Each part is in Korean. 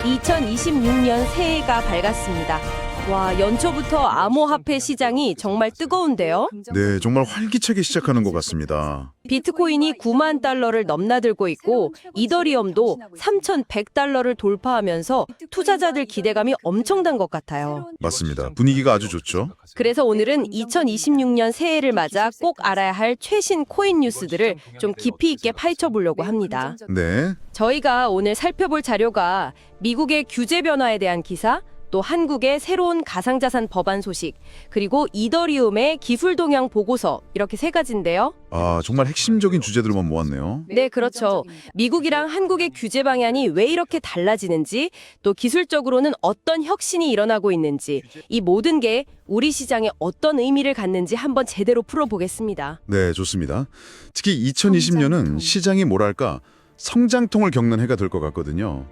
2026년 새해가 밝았습니다. 와, 연초부터 암호화폐 시장이 정말 뜨거운데요. 네, 정말 활기차게 시작하는 것 같습니다. 비트코인이 9만 달러를 넘나들고 있고 이더리움도 3,100달러를 돌파하면서 투자자들 기대감이 엄청난 것 같아요. 맞습니다. 분위기가 아주 좋죠. 그래서 오늘은 2026년 새해를 맞아 꼭 알아야 할 최신 코인 뉴스들을 좀 깊이 있게 파헤쳐 보려고 합니다. 네, 저희가 오늘 살펴볼 자료가 미국의 규제 변화에 대한 기사, 또 한국의 새로운 가상자산 법안 소식, 그리고 이더리움의 기술 동향 보고서 이렇게 세 가지인데요. 아 정말 핵심적인 주제들만 모았네요. 네, 그렇죠. 미국이랑 한국의 규제 방향이 왜 이렇게 달라지는지, 또 기술적으로는 어떤 혁신이 일어나고 있는지, 이 모든 게 우리 시장에 어떤 의미를 갖는지 한번 제대로 풀어보겠습니다. 네, 좋습니다. 특히 2020년은 시장이 뭐랄까 성장통을 겪는 해가 될 것 같거든요.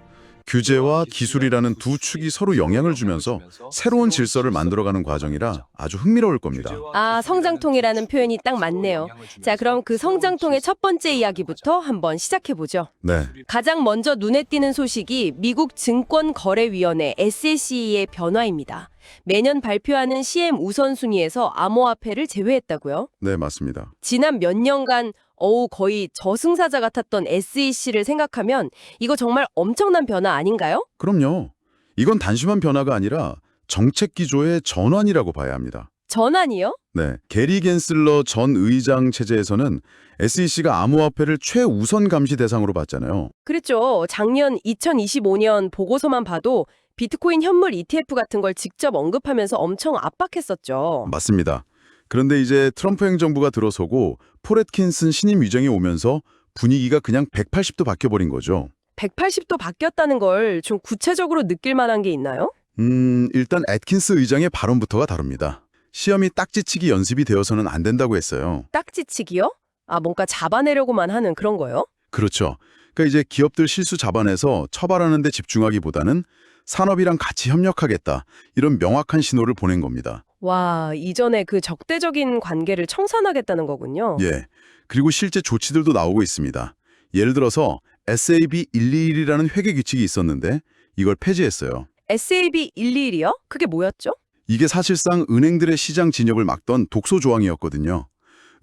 규제와 기술이라는 두 축이 서로 영향을 주면서 새로운 질서를 만들어가는 과정이라 아주 흥미로울 겁니다. 아, 성장통이라는 표현이 딱 맞네요. 자, 그럼 그 성장통의 첫 번째 이야기부터 한번 시작해 보죠. 네, 가장 먼저 눈에 띄는 소식이 미국 증권거래위원회 SEC의 변화입니다. 매년 발표하는 CM 우선순위에서 암호화폐를 제외했다고요? 네 맞습니다. 지난 몇 년간 어우 거의 저승사자 같았던 SEC를 생각하면 이거 정말 엄청난 변화 아닌가요? 그럼요. 이건 단순한 변화가 아니라 정책 기조의 전환이라고 봐야 합니다. 전환이요? 네, 게리 겐슬러 전 의장 체제에서는 SEC가 암호화폐를 최우선 감시 대상으로 봤잖아요. 그랬죠. 작년 2025년 보고서만 봐도 비트코인 현물 ETF 같은 걸 직접 언급하면서 엄청 압박했었죠. 맞습니다. 그런데 이제 트럼프 행정부가 들어서고 포렛킨슨 신임 위정이 오면서 분위기가 그냥 180도 바뀌어버린 거죠. 180도 바뀌었다는 걸 좀 구체적으로 느낄 만한 게 있나요? 음, 일단 애킨스 의장의 발언부터가 다릅니다. 시험이 딱지치기 연습이 되어서는 안 된다고 했어요. 딱지치기요? 아, 뭔가 잡아내려고만 하는 그런 거요? 그렇죠. 그러니까 이제 기업들 실수 잡아내서 처벌하는 데 집중하기보다는 산업이랑 같이 협력하겠다. 이런 명확한 신호를 보낸 겁니다. 와, 이전에 그 적대적인 관계를 청산하겠다는 거군요. 예. 그리고 실제 조치들도 나오고 있습니다. 예를 들어서 SAB 121이라는 회계 규칙이 있었는데 이걸 폐지했어요. SAB 121이요? 그게 뭐였죠? 이게 사실상 은행들의 시장 진입을 막던 독소 조항이었거든요.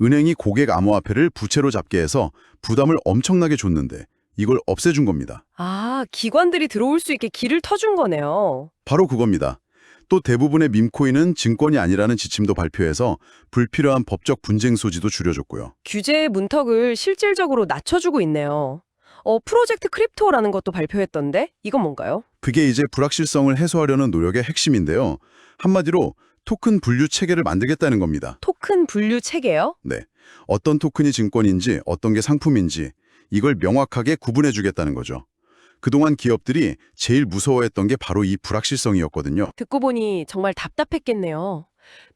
은행이 고객 암호화폐를 부채로 잡게 해서 부담을 엄청나게 줬는데 이걸 없애준 겁니다. 아, 기관들이 들어올 수 있게 길을 터준 거네요. 바로 그겁니다. 또 대부분의 밈코인은 증권이 아니라는 지침도 발표해서 불필요한 법적 분쟁 소지도 줄여줬고요. 규제의 문턱을 실질적으로 낮춰주고 있네요. 어, 프로젝트 크립토라는 것도 발표했던데 이건 뭔가요? 그게 이제 불확실성을 해소하려는 노력의 핵심인데요. 한마디로 토큰 분류 체계를 만들겠다는 겁니다. 토큰 분류 체계요? 네. 어떤 토큰이 증권인지 어떤 게 상품인지 이걸 명확하게 구분해 주겠다는 거죠. 그동안 기업들이 제일 무서워했던 게 바로 이 불확실성이었거든요. 듣고 보니 정말 답답했겠네요.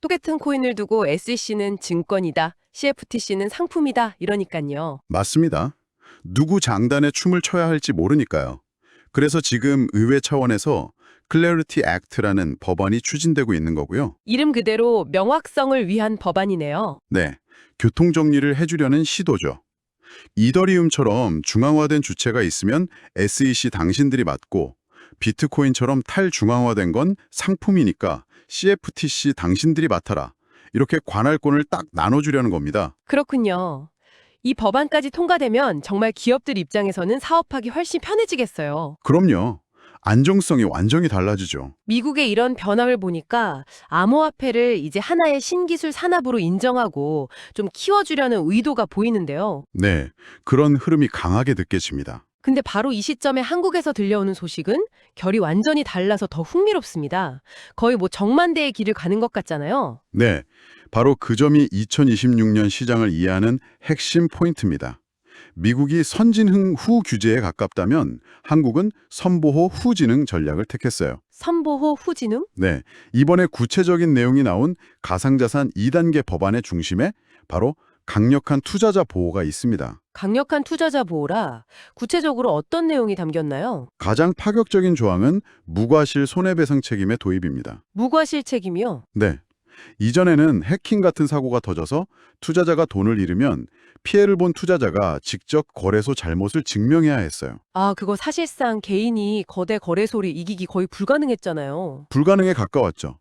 똑같은 코인을 두고 SEC는 증권이다, CFTC는 상품이다 이러니까요. 맞습니다. 누구 장단에 춤을 춰야 할지 모르니까요. 그래서 지금 의회 차원에서 Clarity Act라는 법안이 추진되고 있는 거고요. 이름 그대로 명확성을 위한 법안이네요. 네, 교통정리를 해주려는 시도죠. 이더리움처럼 중앙화된 주체가 있으면 SEC 당신들이 맡고 비트코인처럼 탈중앙화된 건 상품이니까 CFTC 당신들이 맡아라. 이렇게 관할권을 딱 나눠주려는 겁니다. 그렇군요. 이 법안까지 통과되면 정말 기업들 입장에서는 사업하기 훨씬 편해지겠어요. 그럼요. 안정성이 완전히 달라지죠. 미국의 이런 변화를 보니까 암호화폐를 이제 하나의 신기술 산업으로 인정하고 좀 키워주려는 의도가 보이는데요. 네, 그런 흐름이 강하게 느껴집니다. 근데 바로 이 시점에 한국에서 들려오는 소식은 결이 완전히 달라서 더 흥미롭습니다. 거의 뭐 정만대의 길을 가는 것 같잖아요. 네, 바로 그 점이 2026년 시장을 이해하는 핵심 포인트입니다. 미국이 선진흥 후 규제에 가깝다면 한국은 선보호 후진흥 전략을 택했어요. 선보호 후진흥? 네, 이번에 구체적인 내용이 나온 가상자산 2단계 법안의 중심에 바로 강력한 투자자 보호가 있습니다. 강력한 투자자 보호라 구체적으로 어떤 내용이 담겼나요? 가장 파격적인 조항은 무과실 손해배상 책임의 도입입니다. 무과실 책임이요? 네. 이전에는 해킹 같은 사고가 터져서 투자자가 돈을 잃으면 피해를 본 투자자가 직접 거래소 잘못을 증명해야 했어요. 아, 그거 사실상 개인이 거대 거래소를 이기기 거의 불가능했잖아요. 불가능에 가까웠죠.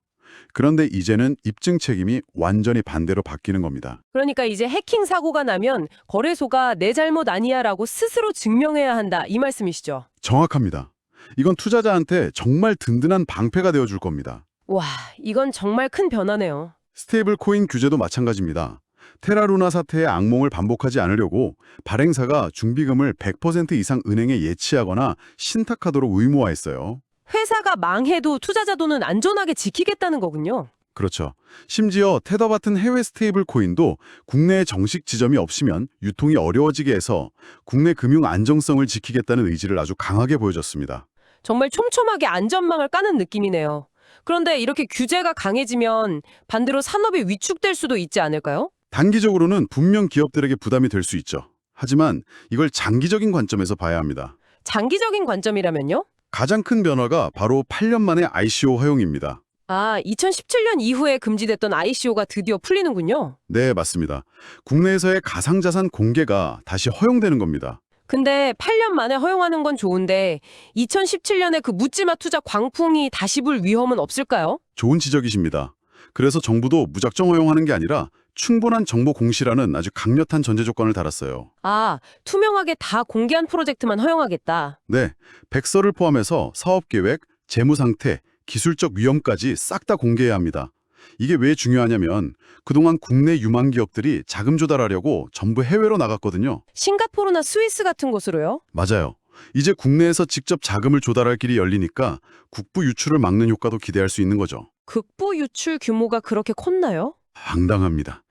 그런데 이제는 입증 책임이 완전히 반대로 바뀌는 겁니다. 그러니까 이제 해킹 사고가 나면 거래소가 내 잘못 아니야라고 스스로 증명해야 한다. 이 말씀이시죠? 정확합니다. 이건 투자자한테 정말 든든한 방패가 되어줄 겁니다. 와, 이건 정말 큰 변화네요. 스테이블 코인 규제도 마찬가지입니다. 테라루나 사태의 악몽을 반복하지 않으려고 발행사가 중비금을 100% 이상 은행에 예치하거나 신탁하도록 의무화했어요. 회사가 망해도 투자자 돈은 안전하게 지키겠다는 거군요. 그렇죠. 심지어 테더 같은 해외 스테이블 코인도 국내에 정식 지점이 없으면 유통이 어려워지게 해서 국내 금융 안정성을 지키겠다는 의지를 아주 강하게 보여줬습니다. 정말 촘촘하게 안전망을 까는 느낌이네요. 그런데 이렇게 규제가 강해지면 반대로 산업이 위축될 수도 있지 않을까요? 단기적으로는 분명 기업들에게 부담이 될 수 있죠. 하지만 이걸 장기적인 관점에서 봐야 합니다. 장기적인 관점이라면요? 가장 큰 변화가 바로 8년 만의 ICO 허용입니다. 아, 2017년 이후에 금지됐던 ICO가 드디어 풀리는군요. 네, 맞습니다. 국내에서의 가상자산 공개가 다시 허용되는 겁니다. 근데 8년 만에 허용하는 건 좋은데 2017년에 그 묻지마 투자 광풍이 다시 불 위험은 없을까요? 좋은 지적이십니다. 그래서 정부도 무작정 허용하는 게 아니라 충분한 정보 공시라는 아주 강력한 전제 조건을 달았어요. 아, 투명하게 다 공개한 프로젝트만 허용하겠다. 네, 백서를 포함해서 사업 계획, 재무 상태, 기술적 위험까지 싹 다 공개해야 합니다. 이게 왜 중요하냐면 그동안 국내 유망 기업들이 자금 조달하려고 전부 해외로 나갔거든요. 싱가포르나 스위스 같은 곳으로요? 맞아요. 이제 국내에서 직접 자금을 조달할 길이 열리니까 국부 유출을 막는 효과도 기대할 수 있는 거죠. 극부 유출 규모가 그렇게 컸나요? 황당합니다.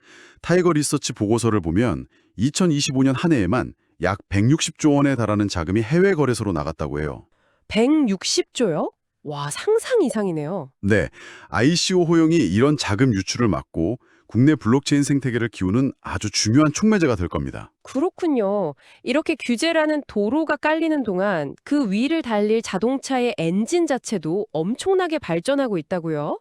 타이거 리서치 보고서를 보면 2025년 한 해에만 약 160조 원에 달하는 자금이 해외 거래소로 나갔다고 해요. 160조요? 와, 상상 이상이네요. 네, ICO 호용이 이런 자금 유출을 막고 국내 블록체인 생태계를 키우는 아주 중요한 촉매제가 될 겁니다. 그렇군요. 이렇게 규제라는 도로가 깔리는 동안 그 위를 달릴 자동차의 엔진 자체도 엄청나게 발전하고 있다고요?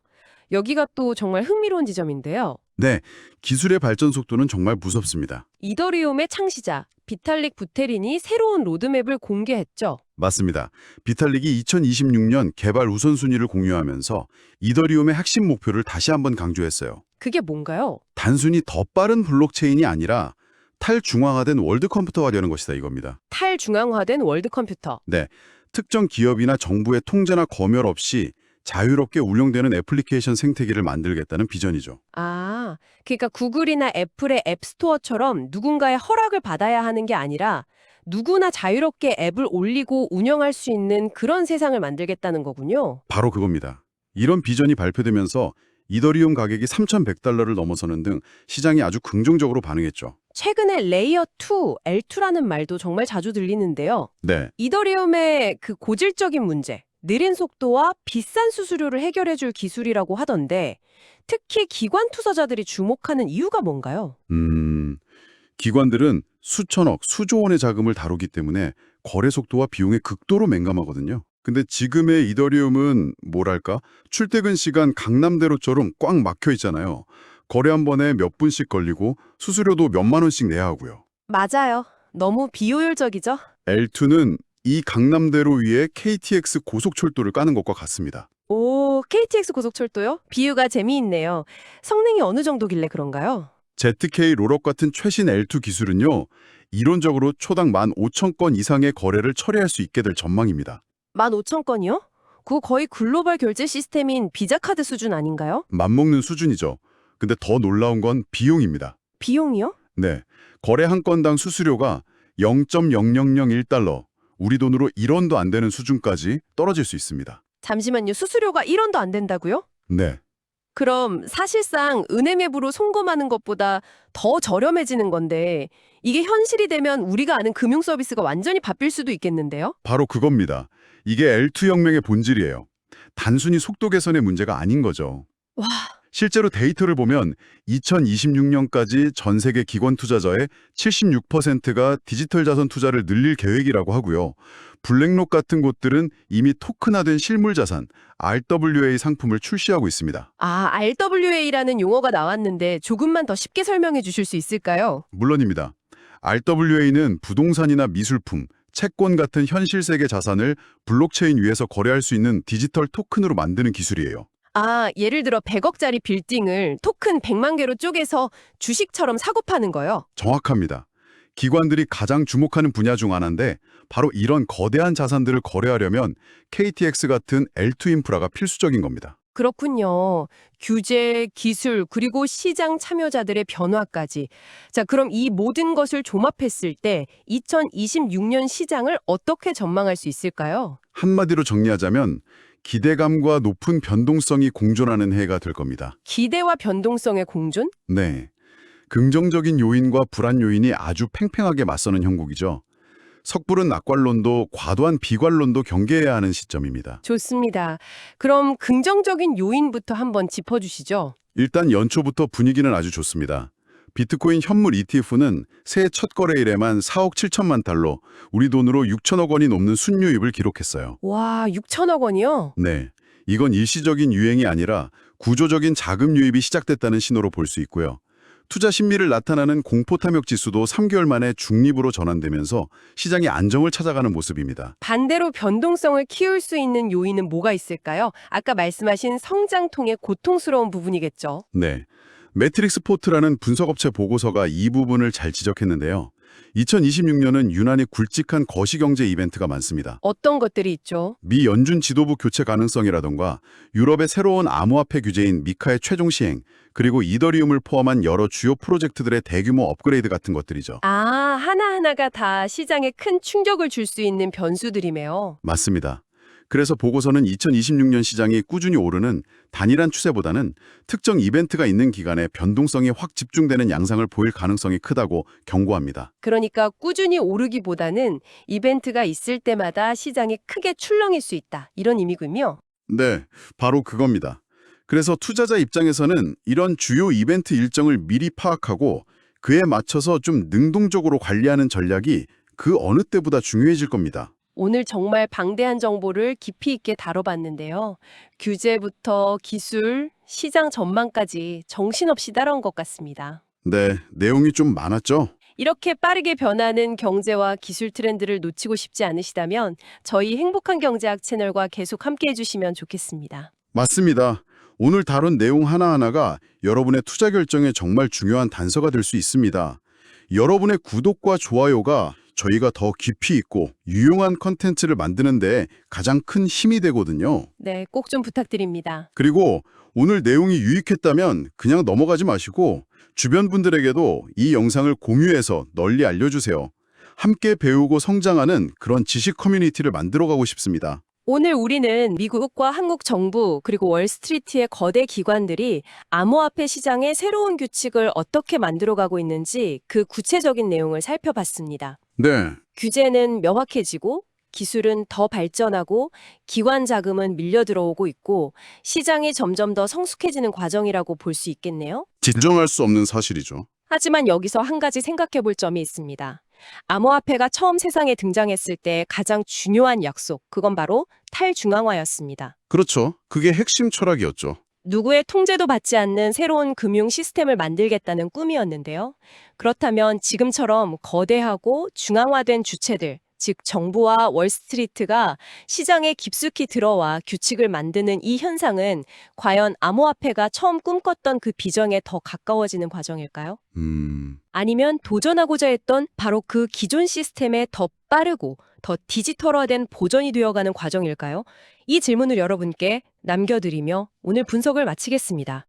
여기가 또 정말 흥미로운 지점인데요. 네, 기술의 발전 속도는 정말 무섭습니다. 이더리움의 창시자 비탈릭 부테린이 새로운 로드맵을 공개했죠. 맞습니다. 비탈릭이 2026년 개발 우선순위를 공유하면서 이더리움의 핵심 목표를 다시 한번 강조했어요. 그게 뭔가요? 단순히 더 빠른 블록체인이 아니라 탈중앙화된 월드 컴퓨터가 되는 것이다 이겁니다. 탈중앙화된 월드 컴퓨터. 네, 특정 기업이나 정부의 통제나 검열 없이 자유롭게 운영되는 애플리케이션 생태계를 만들겠다는 비전이죠. 아, 그러니까 구글이나 애플의 앱스토어처럼 누군가의 허락을 받아야 하는 게 아니라 누구나 자유롭게 앱을 올리고 운영할 수 있는 그런 세상을 만들겠다는 거군요. 바로 그겁니다. 이런 비전이 발표되면서 이더리움 가격이 3,100달러를 넘어서는 등 시장이 아주 긍정적으로 반응했죠. 최근에 레이어 2, L2라는 말도 정말 자주 들리는데요. 네, 이더리움의 그 고질적인 문제, 느린 속도와 비싼 수수료를 해결해 줄 기술이라고 하던데 특히 기관 투자자들이 주목하는 이유가 뭔가요? 음, 기관들은 수천억, 수조 원의 자금을 다루기 때문에 거래 속도와 비용에 극도로 민감하거든요. 근데 지금의 이더리움은 뭐랄까? 출퇴근 시간 강남대로처럼 꽉 막혀 있잖아요. 거래 한 번에 몇 분씩 걸리고 수수료도 몇만 원씩 내야 하고요. 맞아요. 너무 비효율적이죠? L2는 이 강남대로 위에 KTX 고속철도를 까는 것과 같습니다. 오, KTX 고속철도요? 비유가 재미있네요. 성능이 어느 정도길래 그런가요? ZK 롤업 같은 최신 L2 기술은요. 이론적으로 초당 15,000건 이상의 거래를 처리할 수 있게 될 전망입니다. 15,000건이요? 그거 거의 글로벌 결제 시스템인 비자카드 수준 아닌가요? 맞먹는 수준이죠. 근데 더 놀라운 건 비용입니다. 비용이요? 네. 거래 한 건당 수수료가 0.0001달러, 우리 돈으로 1원도 안 되는 수준까지 떨어질 수 있습니다. 잠시만요. 수수료가 1원도 안 된다고요? 네. 그럼 사실상 은행 앱으로 송금하는 것보다 더 저렴해지는 건데 이게 현실이 되면 우리가 아는 금융 서비스가 완전히 바뀔 수도 있겠는데요? 바로 그겁니다. 이게 L2 혁명의 본질이에요. 단순히 속도 개선의 문제가 아닌 거죠. 와, 실제로 데이터를 보면 2026년까지 전 세계 기관 투자자의 76%가 디지털 자산 투자를 늘릴 계획이라고 하고요. 블랙록 같은 곳들은 이미 토큰화된 실물 자산, RWA 상품을 출시하고 있습니다. 아, RWA라는 용어가 나왔는데 조금만 더 쉽게 설명해 주실 수 있을까요? 물론입니다. RWA는 부동산이나 미술품, 채권 같은 현실 세계 자산을 블록체인 위에서 거래할 수 있는 디지털 토큰으로 만드는 기술이에요. 아, 예를 들어 100억짜리 빌딩을 토큰 100만 개로 쪼개서 주식처럼 사고 파는 거요. 정확합니다. 기관들이 가장 주목하는 분야 중 하나인데 바로 이런 거대한 자산들을 거래하려면 KTX 같은 L2 인프라가 필수적인 겁니다. 그렇군요. 규제, 기술, 그리고 시장 참여자들의 변화까지. 자, 그럼 이 모든 것을 종합했을 때 2026년 시장을 어떻게 전망할 수 있을까요? 한마디로 정리하자면 기대감과 높은 변동성이 공존하는 해가 될 겁니다. 기대와 변동성의 공존? 네. 긍정적인 요인과 불안 요인이 아주 팽팽하게 맞서는 형국이죠. 석불은 낙관론도 과도한 비관론도 경계해야 하는 시점입니다. 좋습니다. 그럼 긍정적인 요인부터 한번 짚어주시죠. 일단 연초부터 분위기는 아주 좋습니다. 비트코인 현물 ETF는 새해 첫 거래일에만 4억 7천만 달러, 우리 돈으로 6천억 원이 넘는 순유입을 기록했어요. 와, 6천억 원이요? 네. 이건 일시적인 유행이 아니라 구조적인 자금 유입이 시작됐다는 신호로 볼 수 있고요. 투자 심리를 나타나는 공포 탐욕 지수도 3개월 만에 중립으로 전환되면서 시장이 안정을 찾아가는 모습입니다. 반대로 변동성을 키울 수 있는 요인은 뭐가 있을까요? 아까 말씀하신 성장통의 고통스러운 부분이겠죠. 네. 매트릭스 포트라는 분석업체 보고서가 이 부분을 잘 지적했는데요. 2026년은 유난히 굵직한 거시경제 이벤트가 많습니다. 어떤 것들이 있죠? 미 연준 지도부 교체 가능성이라던가 유럽의 새로운 암호화폐 규제인 미카의 최종 시행, 그리고 이더리움을 포함한 여러 주요 프로젝트들의 대규모 업그레이드 같은 것들이죠. 아, 하나하나가 다 시장에 큰 충격을 줄 수 있는 변수들이네요. 맞습니다. 그래서 보고서는 2026년 시장이 꾸준히 오르는 단일한 추세보다는 특정 이벤트가 있는 기간에 변동성이 확 집중되는 양상을 보일 가능성이 크다고 경고합니다. 그러니까 꾸준히 오르기보다는 이벤트가 있을 때마다 시장이 크게 출렁일 수 있다. 이런 의미군요. 네, 바로 그겁니다. 그래서 투자자 입장에서는 이런 주요 이벤트 일정을 미리 파악하고 그에 맞춰서 좀 능동적으로 관리하는 전략이 그 어느 때보다 중요해질 겁니다. 오늘 정말 방대한 정보를 깊이 있게 다뤄봤는데요. 규제부터 기술, 시장 전망까지 정신없이 따라온 것 같습니다. 네, 내용이 좀 많았죠? 이렇게 빠르게 변하는 경제와 기술 트렌드를 놓치고 싶지 않으시다면 저희 행복한 경제학 채널과 계속 함께 해주시면 좋겠습니다. 맞습니다. 오늘 다룬 내용 하나하나가 여러분의 투자 결정에 정말 중요한 단서가 될 수 있습니다. 여러분의 구독과 좋아요가 저희가 더 깊이 있고 유용한 컨텐츠를 만드는데 가장 큰 힘이 되거든요. 네, 꼭 좀 부탁드립니다. 그리고 오늘 내용이 유익했다면 그냥 넘어가지 마시고 주변 분들에게도 이 영상을 공유해서 널리 알려주세요. 함께 배우고 성장하는 그런 지식 커뮤니티를 만들어가고 싶습니다. 오늘 우리는 미국과 한국 정부 그리고 월스트리트의 거대 기관들이 암호화폐 시장의 새로운 규칙을 어떻게 만들어가고 있는지 그 구체적인 내용을 살펴봤습니다. 네, 규제는 명확해지고 기술은 더 발전하고 기관 자금은 밀려 들어오고 있고 시장이 점점 더 성숙해지는 과정이라고 볼 수 있겠네요. 진정할 수 없는 사실이죠. 하지만 여기서 한 가지 생각해 볼 점이 있습니다. 암호화폐가 처음 세상에 등장했을 때 가장 중요한 약속, 그건 바로 탈중앙화였습니다. 그렇죠. 그게 핵심 철학이었죠. 누구의 통제도 받지 않는 새로운 금융 시스템을 만들겠다는 꿈이었는데요. 그렇다면 지금처럼 거대하고 중앙화된 주체들, 즉 정부와 월스트리트가 시장에 깊숙이 들어와 규칙을 만드는 이 현상은 과연 암호화폐가 처음 꿈꿨던 그 비전에 더 가까워지는 과정일까요? 음, 아니면 도전하고자 했던 바로 그 기존 시스템에 더 빠르고 더 디지털화된 보전이 되어가는 과정일까요? 이 질문을 여러분께 남겨드리며 오늘 분석을 마치겠습니다.